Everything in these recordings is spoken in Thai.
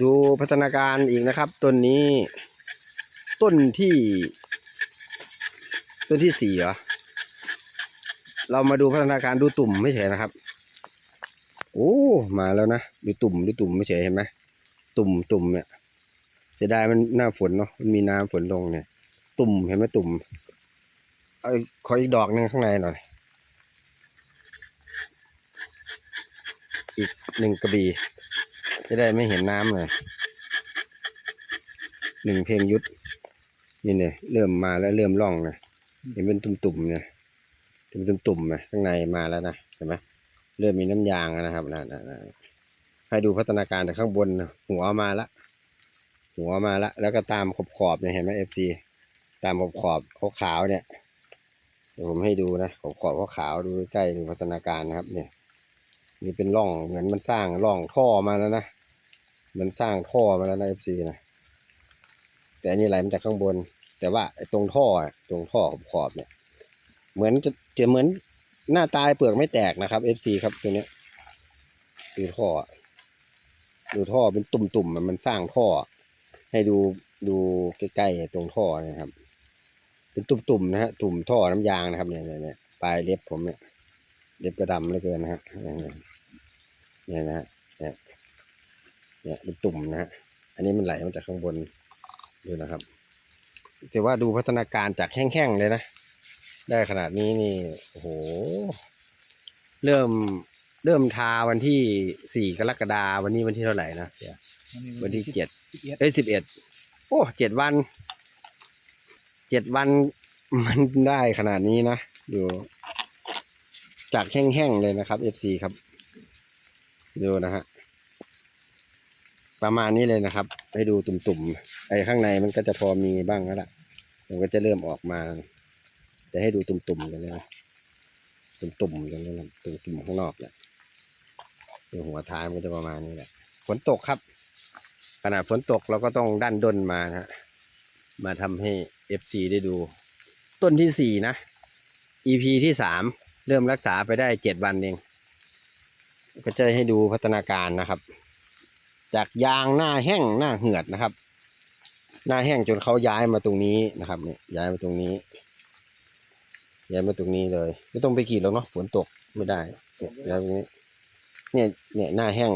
ดูพัฒนาการอีกนะครับ ต้นนี้ ต้นที่ ต้นที่สี่เหรอ เรามาดูพัฒนาการดูตุ่มไม่ใช่นะครับ โอ้มาแล้วนะดูตุ่มดูตุ่มไม่ใช่เห็นไหมตุ่มตุ่มเนี่ยเสียดายมันหน้าฝนเนาะมันมีน้ำฝนลงเนี่ย ตุ่มเห็นไหมตุ่มเอาขออีกดอกหนึ่งข้างในหน่อยอีกหนึ่งกระบี่ จะได้ไม่เห็นน้ำเลยหนึ่งเพลงยุทธนี่เนี่ยเริ่มมาแล้วเริ่มร่องนะเห็นเป็นตุ่มๆเนี่ยเป็นตุ่มๆนะข้างในมาแล้วนะเห็นไหมเริ่มมีน้ำยางนะครับนะนะนะให้ดูพัฒนาการจากข้างบนหัวมาละ หัวมาละ แล้วก็ตามขอบขอบเนี่ยเห็นไหมเอฟซีตามขอบขอบๆขาวเนี่ยเดี๋ยวผมให้ดูนะขอบขอบๆขาวดูใกล้ดูพัฒนาการนะครับเนี่ย นี่เป็นร่องเหมือนมันสร้างร่องท่อมาแล้วนะมือนสร้างท่อมาแล้วนะเอฟซีนะแต่อันนี้ไหลมาจากข้างบน แต่ว่าตรงท่อตรงท่อขอบๆเนี่ย เหมือนจะจะเหมือนหน้าตายเปลือกไม่แตกนะครับเอฟซีครับตัวเนี้ยดูท่อ ดูท่อเป็นตุ่มๆมันมันสร้างท่อ ให้ดูดูใกล้ๆตรงท่อนะครับ เป็นตุ่มๆนะฮะตุ่มท่อน้ำยางนะครับเนี่ยเนี่ยเนี่ยปลายเล็บผมเนี่ยเล็บกระดำเหลือเกินนะฮะ เนี่ยเนี่ยนะฮะเนี่ยเนี่ยเป็นตุ่มนะฮะอันนี้มันไหลมาจากข้างบนดูนะครับแต่ว่าดูพัฒนาการจากแห้งๆเลยนะ ได้ขนาดนี้นี่โอ้โห เริ่มเริ่มทาวันที่สี่กรกฎาวันนี้วันที่เท่าไหร่นะเดี๋ยววันที่เจ็ดสิบเอ็ดเอ้ยสิบเอ็ดโอ้เจ็ดวันเจ็ดวันมันได้ขนาดนี้นะ ดู จากแห้งๆเลยนะครับ FC ครับ ดูนะฮะ ประมาณนี้เลยนะครับ ให้ดูตุ่มๆ ไอ้ข้างในมันก็จะพอมีบ้างแล้วล่ะ มันก็จะเริ่มออกมา จะให้ดูตุ่มๆกันเลยนะตุ่มๆกันเลยนะตุ่มๆข้างนอกเนี่ยดูหัวท้ายมันก็จะประมาณนี้แหละ ฝนตกครับ ขณะฝนตกเราก็ต้องดันด้นมานะฮะ มาทำให้ FC ได้ดู ต้นที่สี่นะ EP ที่สามเริ่มรักษาไปได้เจ็ดวันเอง ก็จะให้ดูพัฒนาการนะครับ จากยางหน้าแห้งหน้าเหือดนะครับ หน้าแห้งจนเขาย้ายมาตรงนี้นะครับเนี่ยย้ายมาตรงนี้ ย้ายมาตรงนี้เลย ไม่ต้องไปกรีดหรอกเนาะฝนตกไม่ได้เนี่ยย้ายตรงนี้ เนี่ยเนี่ยหน้าแห้ง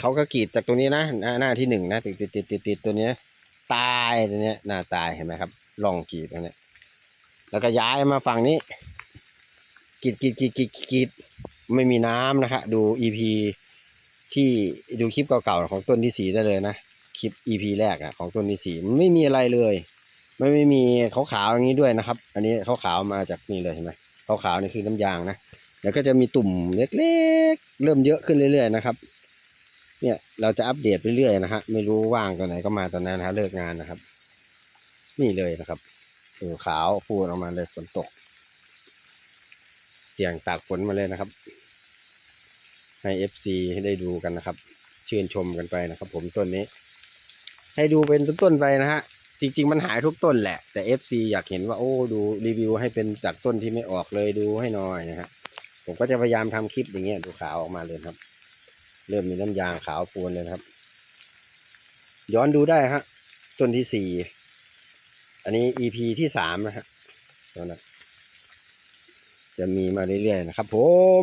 เขาก็กรีดจากตรงนี้นะหน้าหน้าที่หนึ่งนะติดติดติดติดติดตัวเนี้ยตายตัวเนี้ยหน้าตายเห็นไหมครับร่องกรีดตัวเนี้ยแล้วก็ย้ายมาฝั่งนี้กรีดกรีดกรีดกรีดกรีด ไม่มีน้ำนะฮะดู EP ที่ดูคลิปเก่าๆของต้นที่สีได้เลยนะคลิป EP แรกอะของต้นที่สีมันไม่มีอะไรเลยไม่ไม่มีขาวๆอย่างนี้ด้วยนะครับ อันนี้ขาวๆมาจากนี่เลยเห็นไหมขาวๆนี่คือน้ำยางนะแล้วก็จะมีตุ่มเล็กๆ เริ่มเยอะขึ้นเรื่อยๆนะครับ เนี่ยเราจะอัปเดตไปเรื่อยนะฮะไม่รู้ว่างตอนไหนก็มาตอนนั้นนะฮะเลิกงานนะครับ นี่เลยนะครับดูขาวพูดออกมาเลยฝนตก เสียงตากฝนมาเลยนะครับ ให้เอฟซีให้ได้ดูกันนะครับ ชื่นชมกันไปนะครับ ผมต้นนี้ ให้ดูเป็นต้นๆไปนะฮะจริงๆมันหายทุกต้นแหละ แต่ FC อยากเห็นว่าโอ้ดูรีวิวให้เป็นจากต้นที่ไม่ออกเลยดูให้หน่อยนะฮะผมก็จะพยายามทำคลิปอย่างเงี้ยดูขาวออกมาเลยครับ เริ่มมีน้ำยางขาวปูนเลยครับ ย้อนดูได้ฮะต้นที่สี่อันนี้ EP ที่สามนะฮะนั่นนะจะมีมาเรื่อยๆนะครับผม